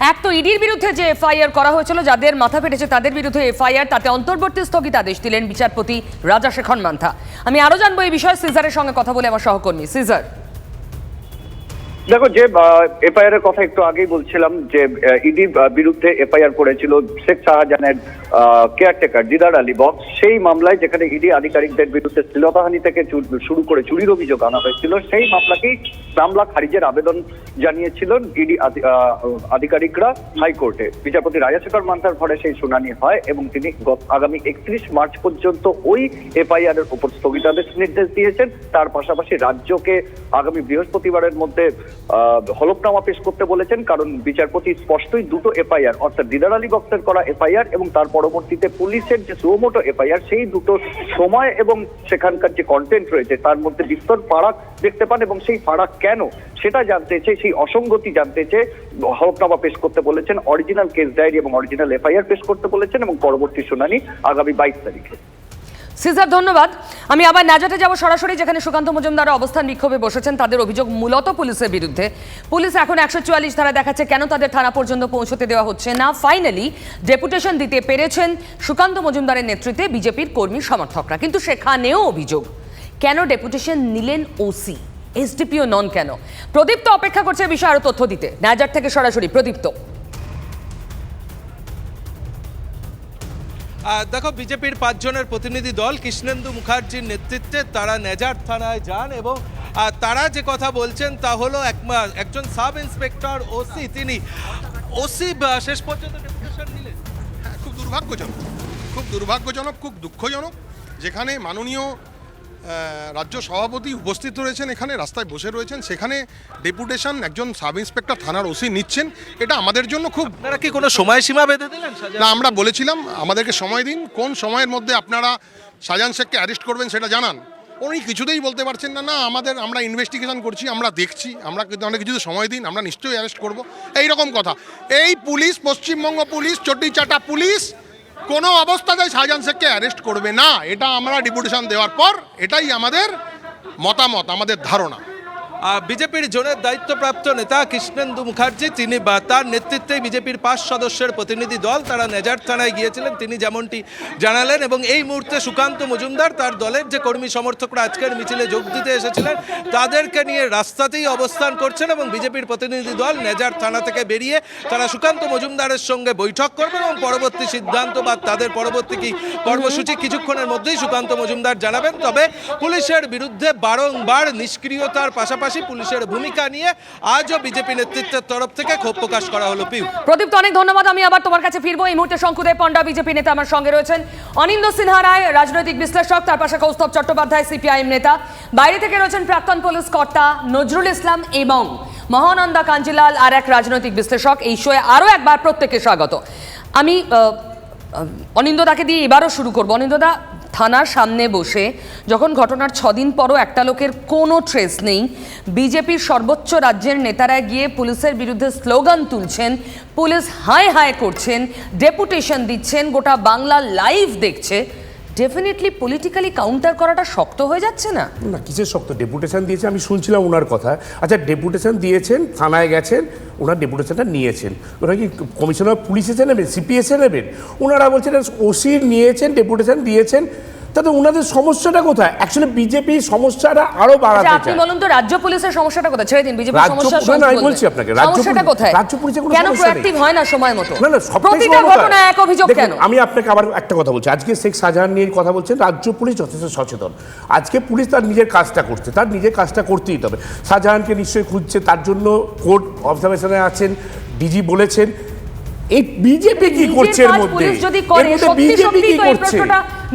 এক তো ইডির বিরুদ্ধে যে এফআইআর করা হয়েছিল, যাদের মাথা ফেটেছে তাদের বিরুদ্ধে এফআইআর, তাতে অন্তর্বর্তী স্থগিতাদেশ দিলেন বিচারপতি রাজা রাজাশেখর মান্থা। আমি আরও জানব এই বিষয়ে সিজারের সঙ্গে কথা বলে আমার সহকর্মী। সিজার। দেখো যে এফআইআর এর কথা একটু আগেই বলছিলাম যে ইডি বিরুদ্ধে এফআইআর করেছিল শেখ শাহজাহানের কেয়ারটেকার দিদার আলী বক্স। সেই মামলায় যেখানে ইডি আধিকারিকদের বিরুদ্ধে শ্লীলতাহানি থেকে শুরু করে চুরির অভিযোগ আনা হয়েছিল, সেই মামলাকেই মামলা খারিজের আবেদন জানিয়েছিলেন ইডি আধিকারিকরা হাইকোর্টে। বিচারপতি রাজাশেখর মান্তার ঘরে সেই শুনানি হয় এবং তিনি আগামী একত্রিশ মার্চ পর্যন্ত ওই এফআইআর এর উপর স্থগিতাদেশ নির্দেশ দিয়েছেন। তার পাশাপাশি রাজ্যকে আগামী বৃহস্পতিবারের মধ্যে হলফনামা পেশ করতে বলেছেন, কারণ বিচারপতি স্পষ্টই দুটো এফআইআর, অর্থাৎ দিদার আলী বক্সের করা এফআইআর এবং তার পরবর্তীতে পুলিশের যে সুমোটো এফআইআর, সেই দুটো সময় এবং সেখানকার যে কন্টেন্ট রয়েছে, তার মধ্যে বিস্তর ফারাক দেখতে পান এবং সেই ফারাক কেন সেটা জানতে চেয়ে, সেই অসঙ্গতি জানতে চেয়ে হলফনামা পেশ করতে বলেছেন অরিজিনাল কেস ডায়েরি এবং অরিজিনাল এফআইআর পেশ করতে বলেছেন এবং পরবর্তী শুনানি আগামী বাইশ তারিখে। সিজার, ধন্যবাদ। আমি আবার নাজাতে যাব সরাসরি, যেখানে সুকান্ত মজুমদার অবস্থান বিক্ষোভে বসেছেন। তাদের অভিযোগ মূলত পুলিশের বিরুদ্ধে। পুলিশ এখন একশো চুয়াল্লিশ ধারা দেখাচ্ছে কেন তাদের থানা পর্যন্ত পৌঁছতে দেওয়া হচ্ছে না। ফাইনালি ডেপুটেশন দিতে পেরেছেন সুকান্ত মজুমদারের নেতৃত্বে বিজেপির কর্মী সমর্থকরা। কিন্তু সেখানেও অভিযোগ, কেন ডেপুটেশন নিলেন ওসি এসডিপিও নন কেন? প্রদীপ্ত অপেক্ষা করছে বিষয়ে আরও তথ্য দিতে। নাজার থেকে সরাসরি প্রদীপ্ত দেখো বিজেপির পাঁচজনের প্রতিনিধি দল কৃষ্ণেন্দু মুখার্জির নেতৃত্বে তারা নেজার থানায় যান এবং তারা যে কথা বলছেন তা হলো এক একজন সাব ইন্সপেক্টর ওসি। তিনি ওসি শেষ পর্যন্ত নিলেন হ্যাঁ, খুব দুর্ভাগ্যজনক খুব দুর্ভাগ্যজনক খুব দুঃখজনক যেখানে মাননীয় রাজ্য সভাপতি উপস্থিত রয়েছেন এখানে রাস্তায় বসে রয়েছেন। সেখানে ডেপুটেশন একজন সাব ইন্সপেক্টর থানার ওসি নিচ্ছেন। এটা আমাদের জন্য খুব আপনারা কি কোনো সময়সীমা বেঁধে দিলেন না আমরা বলেছিলাম আমাদেরকে সময় দিন। কোন সময়ের মধ্যে আপনারা শাহজাহান শেখকে অ্যারেস্ট করবেন সেটা জানান। উনি কিছুতেই বলতে পারছেন না না আমাদের আমরা ইনভেস্টিগেশন করছি আমরা দেখছি আমরা কিন্তু অনেক কিছুতে সময় দিন আমরা নিশ্চয়ই অ্যারেস্ট করব। এই রকম কথা। এই পুলিশ পশ্চিমবঙ্গ পুলিশ চটিচাটা পুলিশ কোনো অবস্থাতেই শাহজাহান শেখকে অ্যারেস্ট করবে না। এটা আমরা ডিপুটেশন দেওয়ার পর এটাই আমাদের মতামত, আমাদের ধারণা। বিজেপির জোনের দায়িত্বপ্রাপ্ত নেতা কৃষ্ণেন্দু মুখার্জি, তিনি বা তার নেতৃত্বে বিজেপির পাঁচ সদস্যের প্রতিনিধি দল, তারা নেজার থানায় গিয়েছিলেন, তিনি যেমনটি জানালেন এবং এই মুহূর্তে সুকান্ত মজুমদার তার দলের যে কর্মী সমর্থকরা আজকের মিছিলে যোগ দিতে এসেছিলেন, তাদেরকে নিয়ে রাস্তাতেই অবস্থান করছেন এবং বিজেপির প্রতিনিধি দল নেজার থানা থেকে বেরিয়ে তারা সুকান্ত মজুমদারের সঙ্গে বৈঠক করবেন এবং পরবর্তী সিদ্ধান্ত বা তাদের পরবর্তী কি কর্মসূচি কিছুক্ষণের মধ্যেই সুকান্ত মজুমদার জানাবেন। তবে পুলিশের বিরুদ্ধে বারংবার নিষ্ক্রিয়তার পাশাপাশি পুলিশের ভূমিকা নিয়ে আজও বিজেপি নেতৃত্বের তরফ থেকে ক্ষোভ প্রকাশ করা হলো, পিউ। প্রদীপ্ত, অনেক ধন্যবাদ। আমি আবার তোমার কাছে ফিরবো। এই মুহূর্তে শঙ্কুদেব পণ্ডা, বিজেপি নেতা আমার সঙ্গে রয়েছেন। অনিন্দ সিনহা রায়, রাজনৈতিক বিশ্লেষক, তার পাশে কৌস্তব চট্টোপাধ্যায়, সিপিআইএম নেতা। বাইরে থেকে রয়েছেন প্রাক্তন পুলিশ কর্তা নজরুল ইসলাম এবং মহানন্দা কাঞ্জিলাল আর এক রাজনৈতিক বিশ্লেষক। এই শোয়ে আরও একবার প্রত্যেককে স্বাগত। আমি অনিন্দদাকে দিয়ে এবারও শুরু করব। অনিন্দদা থানার সামনে বসে যখন ঘটনার ছদিন পরও একটা লোকের কোনো ট্রেস নেই, বিজেপির সর্বোচ্চ রাজ্যের নেতারা গিয়ে পুলিশের বিরুদ্ধে স্লোগান তুলছেন, পুলিশ হায় হায় করছেন, ডেপুটেশন দিচ্ছেন, গোটা বাংলা লাইভ দেখছে। ডেফিনেটলি পলিটিক্যালি কাউন্টার করাটা শক্ত হয়ে যাচ্ছে না? না, কিসের শক্ত? ডেপুটেশন দিয়েছে, আমি শুনছিলাম ওনার কথা। আচ্ছা ডেপুটেশন দিয়েছেন, থানায় গেছেন, ওনার ডেপুটেশনটা নিয়েছেন। ওরা কি কমিশনার পুলিশ এসে নেবেন? সিপিএসে নেবেন? ওনারা বলছেন, ওসি নিয়েছেন ডেপুটেশন দিয়েছেন। তাতে ওনাদের সমস্যাটা কোথায়? অ্যাকচুয়ালি বিজেপি সমস্যাটা আরও আচ্ছা বাড়াতে আপনি চায়। বলুন তো রাজ্য পুলিশের সমস্যাটা কোথায়? ছেড়ে দিন বিজেপি রাজ্য- সমস্যা না, না, আমি বলছি আপনাকে, রাজ্য সমস্যাটা পুলিশ- কোথায়? রাজ্য পুলিশের কোনো কেন সমস্যা নেই। প্রোঅ্যাক্টিভ হয় না সময় মতো? না না সবটাই প্রতিটা ঘটনা এক অভিযোগ কেন? আমি আপনাকে আবার একটা কথা বলছি। আজকে শেখ শাহজাহান নিয়ে কথা বলছেন রাজ্য পুলিশ যথেষ্ট সচেতন। আজকে পুলিশ তার নিজের কাজটা করছে তার নিজের কাজটা করতেই হবে। শাহজাহানকে নিশ্চয়ই খুঁজছে তার জন্য কোর্ট অবজারভেশনে আছেন ডিজি বলেছেন। এই বিজেপি কি করছে এর মধ্যে? যদি করে সত্যি বিজেপি কি করছে?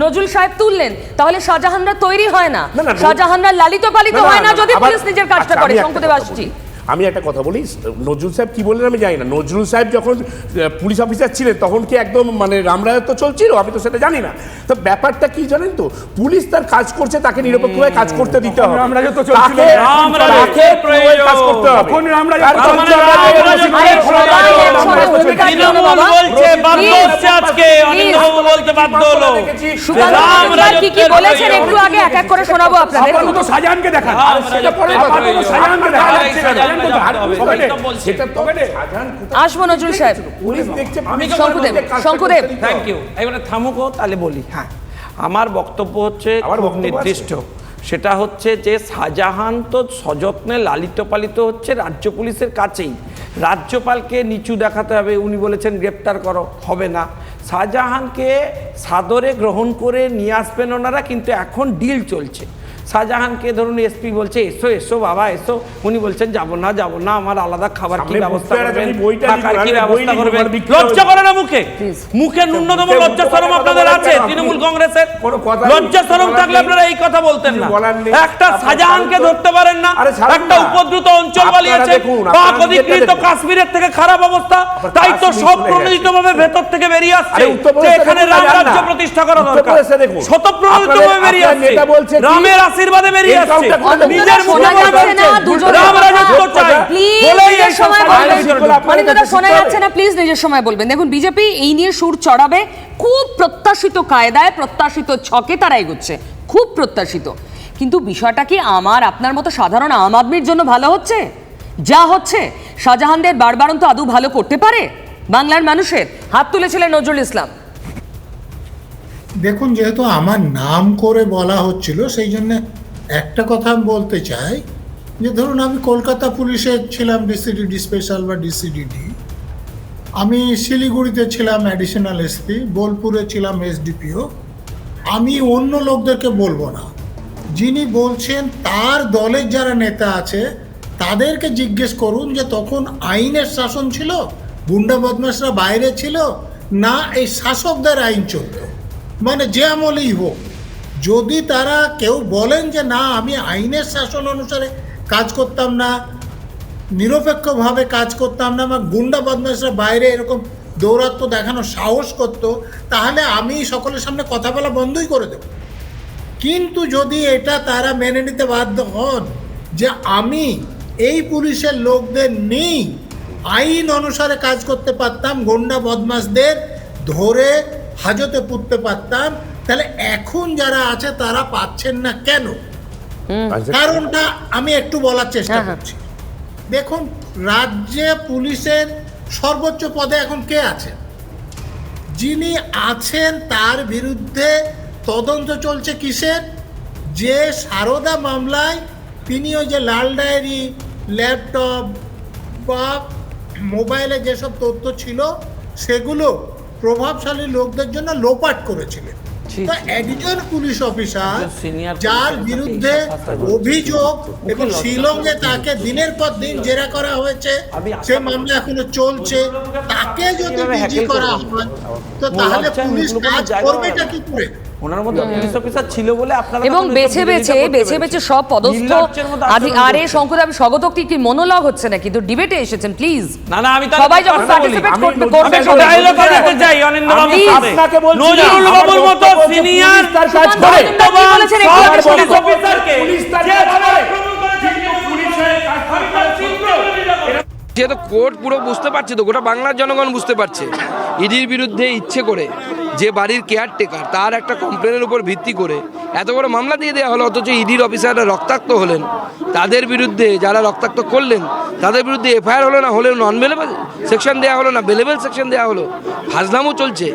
নজরুল সাহেব তুললেন তাহলে শাহজাহানরা তৈরি হয় না। শাহজাহানরা লালিত পালিত হয় না যদি পুলিশ নিজের কাজটা আচ্ছা, করে। শঙ্কুদেব আসছি। আমি একটা কথা বলি নজরুল সাহেব কি বললেন আমি জানি না নজরুল সাহেব যখন পুলিশ অফিসার ছিলেন তখন কি একদম মানে রামরায়ত্ব চলছিল আমি তো সেটা জানি না তো ব্যাপারটা কি জানেন তো পুলিশ তার কাজ করছে তাকে নিরপেক্ষভাবে কাজ করতে দিতে হবে রামরাজত্ব চলছিল। আসব নজরুল সাহেব। শঙ্কুদেব, শঙ্কুদেব। থ্যাংক ইউ এবারে থামুকো তাহলে বলি। হ্যাঁ। আমার বক্তব্য হচ্ছে। নির্দিষ্ট। সেটা হচ্ছে যে শাহজাহান তো সযত্নে লালিত পালিত হচ্ছে রাজ্য পুলিশের কাছেই। রাজ্যপালকে নিচু দেখাতে হবে উনি বলেছেন গ্রেপ্তার করো হবে না। শাহজাহানকে সাদরে গ্রহণ করে নিয়ে আসবেন ওনারা কিন্তু এখন ডিল চলছে। শাহজাহানকে ধরুন এসপি বলছে এসো এসো বাবা এসো। উনি বলছেন যাব না যাব না আমার আলাদা খাবার কি ব্যবস্থা করবেন? থাকার কি ব্যবস্থা করবেন? লজ্জা করে না মুখে? মুখে ন্যূনতম লজ্জা আপনাদের আছে তৃণমূল কংগ্রেসের? লজ্জা থাকলে আপনারা এই কথা বলতেন না। একটা শাহজাহানকে ধরতে পারেন না একটা উপদ্রুত অঞ্চল পাক অধিকৃত কাশ্মীরের থেকে খারাপ অবস্থা তাই তো সব প্রণোদিত ভাবে ভেতর থেকে বেরিয়ে আসছে। এখানে রাম রাজ্য প্রতিষ্ঠা করা দরকার। শতপ্রণোদিত ভাবে বেরিয়ে আসছে? রামের আশীর্বাদে বেরিয়ে আসছে। নিজের মুখে বলে না, রাম রাজত্ব চাই বলেই এই সময় কাছে শোনা যাচ্ছে না প্লিজ নিজের সময় বলবেন। দেখুন বিজেপি এই নিয়ে সুর চড়াবে খুব প্রত্যাশিত কায়দায় প্রত্যাশিত ছকে তারা এগোচ্ছে খুব প্রত্যাশিত। কিন্তু বিষয়টা কি আমার আপনার মতো সাধারণ আম আদমির জন্য ভালো হচ্ছে? যা হচ্ছে শাহজাহানদের বারবারন্ত আদৌ ভালো করতে পারে? বাংলার মানুষের হাত তুলেছিলেন নজরুল ইসলাম। দেখুন, যেহেতু আমার নাম করে বলা হচ্ছিল, সেই জন্য একটা কথা আমি বলতে চাই, যে ধরুন আমি কলকাতা পুলিশে ছিলাম ডিসিডিডি স্পেশাল বা ডিসিডিডি আমি শিলিগুড়িতে ছিলাম অ্যাডিশনাল এসপি বোলপুরে ছিলাম এসডিপিও আমি অন্য লোকদেরকে বলব না। যিনি বলছেন, তার দলের যারা নেতা আছে, তাদেরকে জিজ্ঞেস করুন যে তখন আইনের শাসন ছিল? গুন্ডা বদমাশরা বাইরে ছিল? না, এই শাসকদের আইন চলতো। মানে যে আমলেই হোক, যদি তারা কেউ বলেন যে না, আমি আইনের শাসন অনুসারে কাজ করতাম না, নিরপেক্ষভাবে কাজ করতাম না বা গুন্ডা বদমাশরা বাইরে এরকম দৌরাত্ম দেখানো সাহস করতো, তাহলে আমি সকলের সামনে কথা বলা বন্ধই করে দেব। কিন্তু যদি এটা তারা মেনে নিতে বাধ্য হন যে আমি এই পুলিশের লোকদের নেই, আইন অনুসারে কাজ করতে পারতাম, গুন্ডা বদমাশদের ধরে হাজতে পুঁততে পারতাম তাহলে এখন যারা আছে তারা পাচ্ছেন না কেন? কারণটা আমি একটু বলার চেষ্টা হ্যাঁ, হ্যাঁ। করছি। দেখুন রাজ্যে পুলিশের সর্বোচ্চ পদে এখন কে আছেন যিনি আছেন তার বিরুদ্ধে তদন্ত চলছে কিসের? যে সারদা মামলায় তিনি ওই যে লাল ডায়েরি ল্যাপটপ বা মোবাইলে যেসব তথ্য ছিল সেগুলো প্রভাবশালী লোকদের জন্য লোপাট করেছিলেন। তো একজন পুলিশ অফিসার যার বিরুদ্ধে। অভিযোগ এবং শিলং শিলংয়ে তাকে দিনের পর দিন জেরা করা হয়েছে। সে মামলা এখনও চলছে। তাকে যদি করা হয় তো তাহলে পুলিশ কাজ করবে করবেটা না। কি করে? ওনার মতো পুলিশ অফিসার ছিল বলে আপনারা এবং বেছে বেছে বেছে বেছে সব পদস্থ আরে। শঙ্কুদ আমি স্বাগতোক্তি কি মনোলগ হচ্ছে না কিন্তু ডিবেটে এসেছেন প্লিজ না না আমি সবাই যখন পার্টিসিপেট করবে। ডায়লগ চাই বাবুর আপনাকে বলছি নজরুল বাবুর মতো সিনিয়র তার কাজ করে। বলেছেন। হচ্ছে পুলিশ তার কাজ করে। পুলিশের কাজ করে যেহেতু কোর্ট পুরো বুঝতে পারছে তো গোটা বাংলার জনগণ বুঝতে পারছে ইডির বিরুদ্ধে ইচ্ছে করে যে বাড়ির কেয়ারটেকার তার একটা কমপ্লেনের উপর ভিত্তি করে এত বড় মামলা দিয়ে দেওয়া হলো, অথচ ইডির অফিসাররা রক্তাক্ত হলেন। তাদের বিরুদ্ধে যারা রক্তাক্ত করলেন, তাদের বিরুদ্ধে এফআইআর হলো না হলেও নন বেলেবল সেকশন দেওয়া হলো না বেলেবেল সেকশন দেওয়া হলো। ফাজলামও চলছে।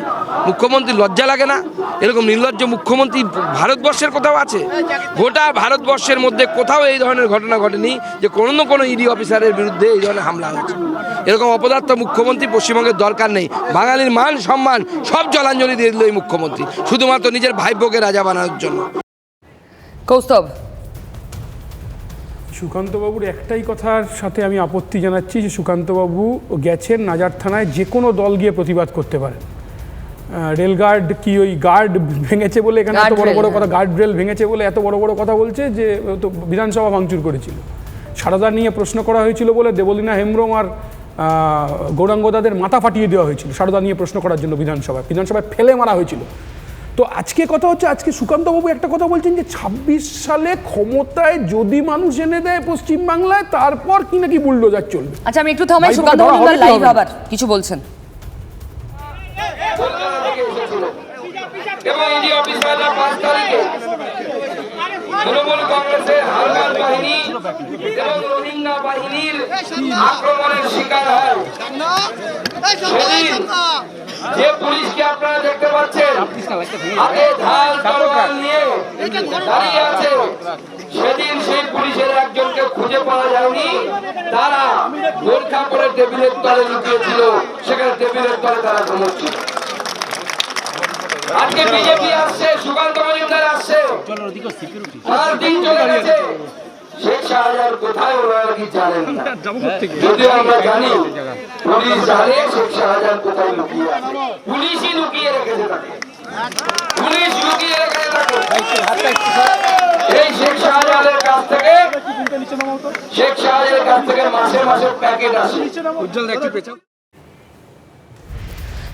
মুখ্যমন্ত্রী লজ্জা লাগে না? এরকম নির্লজ্জ মুখ্যমন্ত্রী ভারতবর্ষের কোথাও আছে? গোটা ভারতবর্ষের মধ্যে কোথাও এই ধরনের ঘটনা ঘটেনি যে কোনো না কোনো ইডি অফিসারের বিরুদ্ধে এই ধরনের হামলা হয়েছে। এরকম অপদার্থ মুখ্যমন্ত্রী পশ্চিমবঙ্গের দরকার নেই। বাঙালির মান, সম্মান, সব জলাঞ্জলি দিয়ে দিল এই মুখ্যমন্ত্রী শুধুমাত্র নিজের ভাইপোকে রাজা বানানোর জন্য। কৌস্তব। সুকান্তবাবুর একটাই কথার সাথে আমি আপত্তি জানাচ্ছি যে সুকান্তবাবু গেছেন নাজার থানায় যে কোনো দল গিয়ে প্রতিবাদ করতে পারেন। আহ, রেলগার্ড কি ওই গার্ড ভেঙেছে বলে এখানে এত বড় বড়। কথা গার্ড রেল ভেঙেছে বলে এত বড় বড় কথা বলছে যে তো বিধানসভা ভাঙচুর করেছিল। সারদা নিয়ে প্রশ্ন করা হয়েছিল বলে দেবলীনা হেমব্রম আর গৌরাঙ্গদাদের মাথা ফাটিয়ে দেওয়া হয়েছিল সারদা নিয়ে প্রশ্ন করার জন্য বিধানসভায়। বিধানসভায় ফেলে মারা হয়েছিল। তো আজকে কথা হচ্ছে আজকে সুকান্তবাবু একটা কথা বলছেন যে ২৬ সালে ক্ষমতায় যদি মানুষ এনে দেয় পশ্চিমবাংলায় তারপর কি নাকি বুলডোজার চলবে? আচ্ছা আমি একটু থামাই লাইভ আবার কিছু বলছেন। অফিস তৃণমূল কংগ্রেসের হারমাল বাহিনী এবং রোহিঙ্গা বাহিনীর আক্রমণের শিকার হয়। যে পুলিশকে আপনারা দেখতে পাচ্ছেন, হাতে ঢাল তরোয়াল নিয়ে দাঁড়িয়ে আছে। সেদিন সেই পুলিশের একজনকে খুঁজে পাওয়া যায়নি। তারা গোর্খা করে টেবিলের তলে লুকিয়েছিল। সেখানে টেবিলের তলে তারা ঘুমোচ্ছিল। আজকে বিজেপি আসছে, সুকান্ত মজুমদার আসছে। পাঁচ দিন চলে গেছে। শেখ শাহজাহান কাছ থেকে, শেখ শাহজাহানের মাসে মাসে প্যাকেট আসে।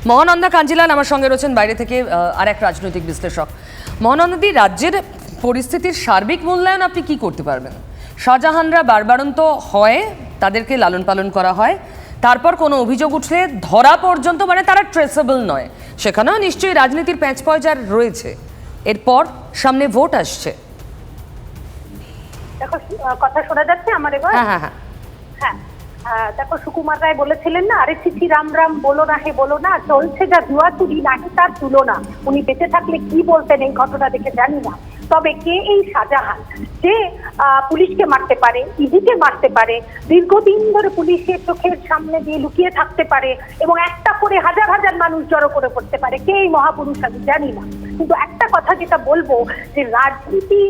মহানন্দা কাঞ্জিলাল আমার সঙ্গে রয়েছেন বাইরে থেকে আর এক রাজনৈতিক বিশ্লেষক। মহানন্দাদি রাজ্যের পরিস্থিতির সার্বিক মূল্যায়ন আপনি কি করতে পারবেন? শাহজাহানরা বারবারন্ত হয় তাদেরকে লালন পালন করা হয় তারপর কোনো অভিযোগ উঠলে ধরা পর্যন্ত মানে তারা ট্রেসেবল নয়। সেখানেও নিশ্চয়ই রাজনীতির প্যাঁচ পয়জার রয়েছে। এরপর সামনে ভোট আসছে। দেখো কথা শোনা যাচ্ছে আমার এবার? হ্যাঁ হ্যাঁ হ্যাঁ। হ্যাঁ। দেখো সুকুমার রায় বলেছিলেন না, আরে চিঠি রাম রাম বলো না হে বলো না, চলছে যা জুয়া চুরি নাহি তার তুলনা। উনি বেঁচে থাকলে কি বলতেন এই ঘটনা দেখে জানি না। তবে কে এই শাহজাহান? যে পুলিশকে মারতে পারে, ইডিকে মারতে পারে, দীর্ঘদিন ধরে পুলিশের চোখের সামনে দিয়ে লুকিয়ে থাকতে পারে এবং একটা করে হাজার হাজার মানুষ জড়ো করে পড়তে পারে, কে এই মহাপুরুষ আমি জানি না। কিন্তু একটা কথা যেটা বলব, যে রাজনীতি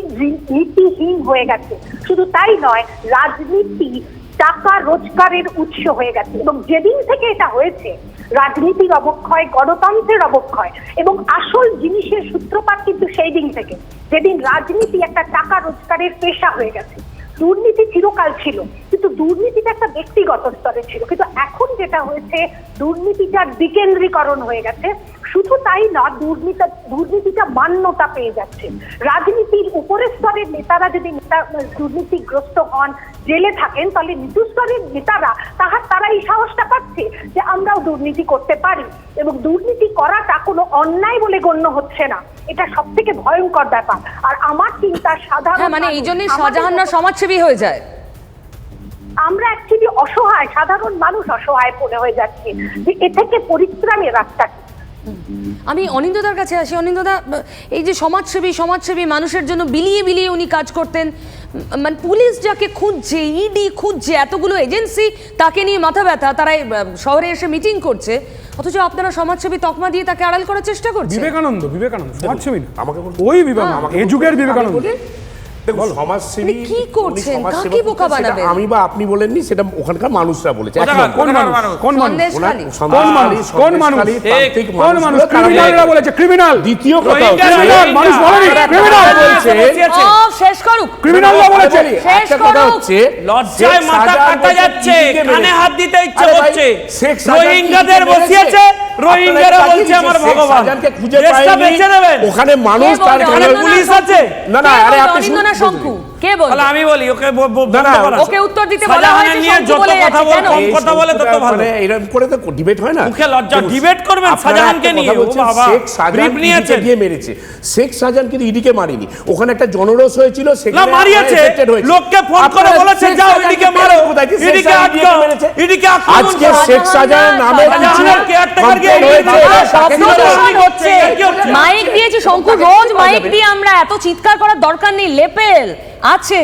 নীতিহীন হয়ে গেছে। শুধু তাই নয়, রাজনীতি টাকা রোজগারের উৎস হয়ে গেছে। এবং যেদিন থেকে এটা হয়েছে, রাজনীতির অবক্ষয়, গণতন্ত্রের অবক্ষয়, এবং আসল জিনিসের সূত্রপাত কিন্তু সেই দিন থেকে। যেদিন রাজনীতি একটা টাকা রোজগারের পেশা হয়ে গেছে। দুর্নীতি চিরকাল ছিল, কিন্তু দুর্নীতিটা একটা ব্যক্তিগত স্তরে ছিল। কিন্তু এখন যেটা হয়েছে, দুর্নীতিটার বিকেন্দ্রীকরণ হয়ে গেছে। শুধু তাই না দুর্নীতি দুর্নীতিটা মান্যতা পেয়ে যাচ্ছে। রাজনীতির উপরের স্তরের নেতারা যদি নেতা দুর্নীতিগ্রস্ত হন জেলে থাকেন তাহলে নিচু স্তরের নেতারা তাহার তারা এই সাহসটা পাচ্ছে যে আমরাও দুর্নীতি করতে পারি এবং দুর্নীতি করাটা কোনো অন্যায় বলে গণ্য হচ্ছে না। এটা সব থেকে ভয়ঙ্কর ব্যাপার। আর আমার চিন্তা সাধারণ হ্যাঁ মানে এই জন্য শাহজাহানরা সমাজসেবী হয়ে যায়। আমরা অ্যাকচুয়ালি অসহায় সাধারণ মানুষ অসহায় পড়ে হয়ে যাচ্ছে। যে এ থেকে পরিত্রাণের রাস্তা কি? আমি অনিন্দদার কাছে আসি। অনিন্দদা এই যে সমাজসেবী সমাজসেবী মানুষের জন্য বিলিয়ে বিলিয়ে উনি কাজ করতেন। মানে পুলিশ যাকে খুঁজছে ইডি খুঁজছে এতগুলো এজেন্সি তাকে নিয়ে মাথা ব্যথা। তারা শহরে এসে মিটিং করছে। অথচ আপনারা সমাজসেবী তকমা দিয়ে তাকে আড়াল করার চেষ্টা করছেন? বিবেকানন্দ বিবেকানন্দ সমাজসেবী না। আমাকে বলুন। ওই বিবেকানন্দ আমাকে এ যুগের বিবেকানন্দ। দেখুন সমাজসেবী মানে কি করছেন? কাকে বোকা বানাবেন? আমি বা আপনি বলেননি সেটা ওখানকার মানুষরা বলেছে। কোন মানুষ? কোন মানুষ? কোন মানুষ? কোন মানুষ? কোন মানুষ? ক্রিমিনালরা বলেছে। ক্রিমিনাল দ্বিতীয় কথা ক্রিমিনাল মানুষ বলেনি ক্রিমিনাল বলছে। শেষ করুক। ক্রিমিনালরা বলেছে শেষ কথা। হচ্ছে লজ্জায় মাথা কাটা যাচ্ছে কানে হাত দিতে ইচ্ছে শাহজাহান রোহিঙ্গাদের বসিয়েছে। রোহিঙ্গারা বলছে আমার ভগবান খুঁজে পায়নি। ওখানে মানুষ তার? ঘরে- অনিন্দনা পুলিশ আছে? না, না, আরে আপনি কে তাহলে আমি বলি ওকে। ওকে উত্তর দিতে বলা শাহজাহানের হয়েছে, নিয়ে যত কথা বল কম কথা বলে তত ভালো। এরকম করে তো ডিবেট হয় না। মুখে লজ্জা, debate করবেন নিয়ে, ও বাবা, শেখ brief গিয়ে মেরেছে? শেখ কিন্তু ইডিকে মারিনি। ওখানে একটা জনরোষ হয়েছিল সেখানে না, মারিয়েছে। লোককে ফোন করে বলেছে, যাও ইডিকে মারো, ইডিকে আটকাও। ইডিকে আজকে শেখ নামে কিছু caretaker গিয়ে হচ্ছে? মাইক দিয়েছি শঙ্কু রোজ মাইক দিয়ে আমরা এত চিৎকার করার দরকার নেই লেপেল। আছে।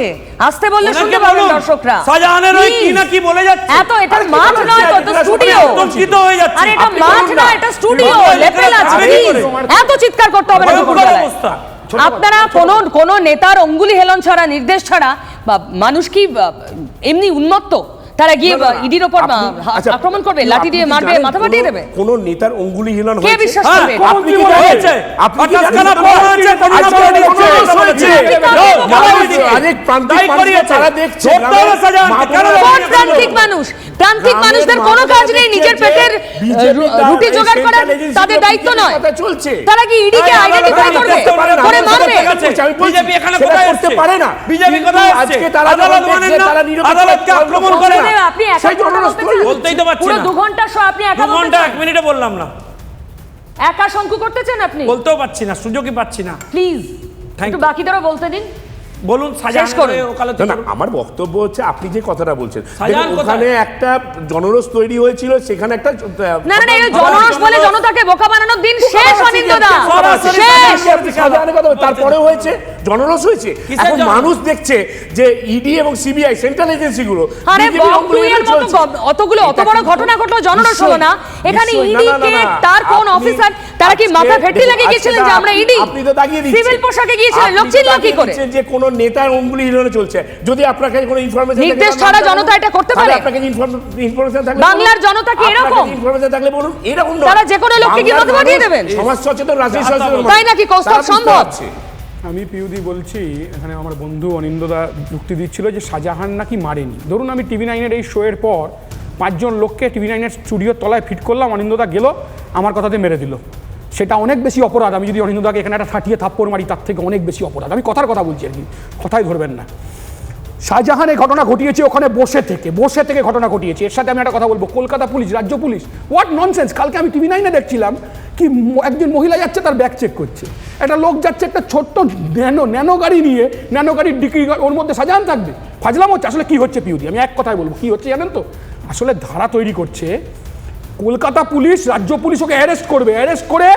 আসতে বললে শুনতে পাবেন দর্শকরা। শাহজাহানের ওই কি না কি বলে যাচ্ছে? এত এটা মাঠ নয় তো এটা স্টুডিও আতঙ্কিত হয়ে যাচ্ছে। আরে এটা মাঠ না। এটা স্টুডিও লেপেল আছে। প্লিজ এত চিৎকার করতে হবে না অবস্থা। আপনারা কোন কোন নেতার অঙ্গুলি হেলন ছাড়া নির্দেশ ছাড়া বা মানুষ কি এমনি উন্মত্ত? তারা গিয়ে ইডির ওপর হা- আচ্ছা, আক্রমণ করবে লাঠি দিয়ে মারবে মাথা ফাটিয়ে দেবে কোন নেতার অঙ্গুলি হিলন কে? বিশ্বাস হ্যাঁ, করবে আপনি কি কি বলে জানেন? হয়েছে? আপনি কি জানেন? অনেক প্রান্তিক মানুষ। তারা কেন দেখছে? প্রান্তিক মানুষ প্রান্তিক মানুষদের কোনো কাজ নেই নিজের পেটের রুটি জোগাড় করা central agency তাদের দায়িত্ব নয় চলছে। তারা কি ইডিকে তাই আইডেন্টিফাই করবে করে মারবে বিজেপি এখানে কোথায় করতে পারে না বিজেপি কোথায়? আজকে তারা আদালত মানেন না, তারা নিরপেক্ষ আদালতকে আক্রমণ করে না। আপনি একা পারছেন? বলতেই তো পারছি পুরো না। দু ঘণ্টা শো আপনি একা দু বলতে ঘণ্টা চান? এক মিনিটে বললাম না একা শঙ্কু করতে চান আপনি বলতেও পাচ্ছি না সুযোগই পাচ্ছি না প্লিজ একটু. বাকিদেরও বলতে দিন বলুন শাহজাহানের করুন। না আমার বক্তব্য হচ্ছে আপনি যে কথাটা বলছেন। ওখানে একটা জনরস তৈরি হয়েছিল সেখানে একটা না না না এই জনরোষ বলে জনতাকে বোকা বানানোর দিন শেষ অনিন্দদা সরাসরি শেষ তারপরে হয়েছে। জনরোষ হয়েছে। এখন মানুষ দেখছে যে ইডি এবং সিবিআই সেন্ট্রাল এজেন্সি গুলো আরে BJP র অঙ্গুলি বকলুইয়ের মেরে মতো অতগুলো অত বড় ঘটনা ঘটলো জনরোষ হলো না। এখানে ইডি না, না, কে না, না। তার কোন অফিসার তারা কি মাথা ভেট্টি লাগিয়ে গিয়েছিলেন যে আমরা ইডি আপনি তো দাগিয়ে দিচ্ছেন। সিভিল পোশাকে গিয়েছিলেন লোক তো চিনল কি করে? যে কোনো নেতার অঙ্গুলি হিলানো চলছে। যদি আপনার কাছে কোনো ইনফরমেশন নির্দেশ ছাড়া জনতা এটা করতে পারে? আপনার কাছে ইনফরমেশন থাকলে বাংলার জনতা কি এরকম? ইনফরমেশন থাকলে বলুন এরকম নয়। তারা যে কোনো লোককে কি মাথা ফাটিয়ে দেবেন? সমাজ সচেতন রাজনীতি সচেতন তাই নাকি কৌস্তব বুঝতে সম্ভব? আমি পিউদি বলছি, এখানে আমার বন্ধু অনিন্দদা যুক্তি দিচ্ছিল যে শাহজাহান নাকি মারেনি। ধরুন আমি টিভি নাইনের এই শোয়ের পর পাঁচজন লোককে টিভি নাইনের স্টুডিওর তলায় ফিট করলাম অনিন্দদা গেল, আমার কথাতে মেরে দিল। সেটা অনেক বেশি অপরাধ। আমি যদি অনিন্দদাকে এখানে একটা ঠাটিয়ে থাপ্পড় মারি, তার থেকে অনেক বেশি অপরাধ। আমি কথার কথা বলছি আর কি, কথাই ধরবেন না। শাহজাহান এই ঘটনা ঘটিয়েছে ওখানে বসে থেকে বসে থেকে ঘটনা ঘটিয়েছে। এর সাথে আমি একটা কথা বলব, কলকাতা পুলিশ, রাজ্য পুলিশ হোয়াট ননসেন্স কালকে আমি টিভি নাইনে দেখছিলাম কি একজন মহিলা যাচ্ছে, তার ব্যাগ চেক করছে। একটা লোক যাচ্ছে একটা ছোট্ট ন্যানো ন্যানো গাড়ি নিয়ে, ন্যানো গাড়ির ডিকি ওর মধ্যে সাজান থাকবে। ফাজলাম হচ্ছে, আসলে কী হচ্ছে পিউদি? আমি এক কথায় বলব, কী হচ্ছে জানেন তো? আসলে ধারা তৈরি করছে, কলকাতা পুলিশ, রাজ্য পুলিশ ওকে অ্যারেস্ট করবে। অ্যারেস্ট করে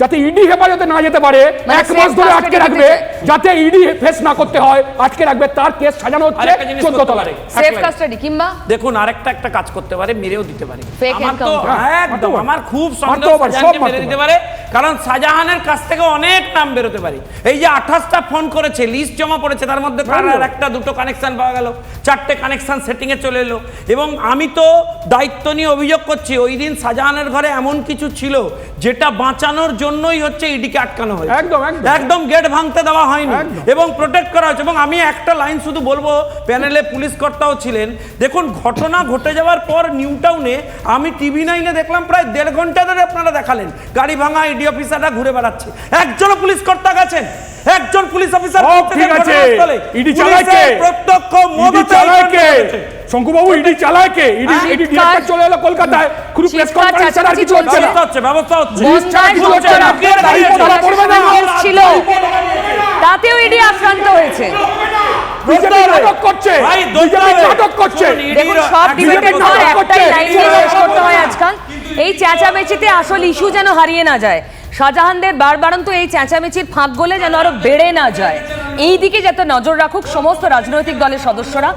যাতে ইডি হেফাজতে না যেতে পারে মানে এক মাস ধরে আটকে রাখবে যাতে ইডি ফেস না করতে হয় আটকে রাখবে তার কেস সাজানো হচ্ছে আরেকটা চোদ্দ তলারে সেফ কাস্টাডি কিংবা? দেখুন আরেকটা একটা কাজ করতে পারে মেরেও দিতে পারে। আমার তো হ্যাঁ, একদম। আমার খুব সন্দেহ সব মেরে দিতে পারে। কারণ শাহজাহানের কাছ থেকে অনেক নাম বেরোতে পারে। এই যে আঠাশটা ফোন করেছে লিস্ট জমা পড়েছে তার মধ্যে কার আর একটা দুটো কানেকশন পাওয়া গেল চারটে কানেকশন সেটিং এ চলে এলো। এবং আমি তো দায়িত্ব নিয়ে অভিযোগ করছি ওই দিন শাহজাহানের ঘরে এমন কিছু ছিল যেটা বাঁচানোর জন্যই হচ্ছে ইডিকে আটকানো হয়েছে। একদম, একদম। গেট ভাঙতে দেওয়া হয়নি। এবং প্রোটেক্ট করা হয়েছে। এবং আমি একটা লাইন শুধু বলব প্যানেলে পুলিশ কর্তাও ছিলেন। দেখুন ঘটনা ঘটে যাওয়ার পর নিউ টাউনে আমি টিভি নাইনে দেখলাম প্রায় দেড় ঘণ্টা ধরে আপনারা দেখালেন। গাড়ি ভাঙা ইডি অফিসাররা ঘুরে বেড়াচ্ছে। একজনও পুলিশ কর্তা গেছেন। একজন পুলিশ অফিসার ঠিক আছে। ইডি চালায় কে প্রত্যক্ষ শঙ্কুবাবু ইডি চালায় কে? ইডি হ্যাঁ, ইডি ডিরেক্টর চলে এলো কলকাতায়। কোনো প্রেস কনফারেন্স ছাড়া আর কিছু হচ্ছে না। হচ্ছে ব্যবস্থা হচ্ছে। কিছু হচ্ছে না। লোকের দায়িত্ব না। ছিল। তাতেও ইডি আক্রান্ত হয়েছে। নাটক করছে। ভাই, দোষ বিজেপি হবে। নাটক করছে। দেখুন সব ডিবেটের বিজেপি একটাই লাইন শেষ করতে হয় আজকাল। এই চেঁচামেচিতে আসল ইস্যু যেন হারিয়ে না যায়। শাহজাহানদের বারবারন্ত এই চেঁচামেচির ফাঁক গলে যেন আরও বেড়ে না যায়। এই দিকে যাতে নজর রাখুক সমস্ত রাজনৈতিক দলের সদস্যরা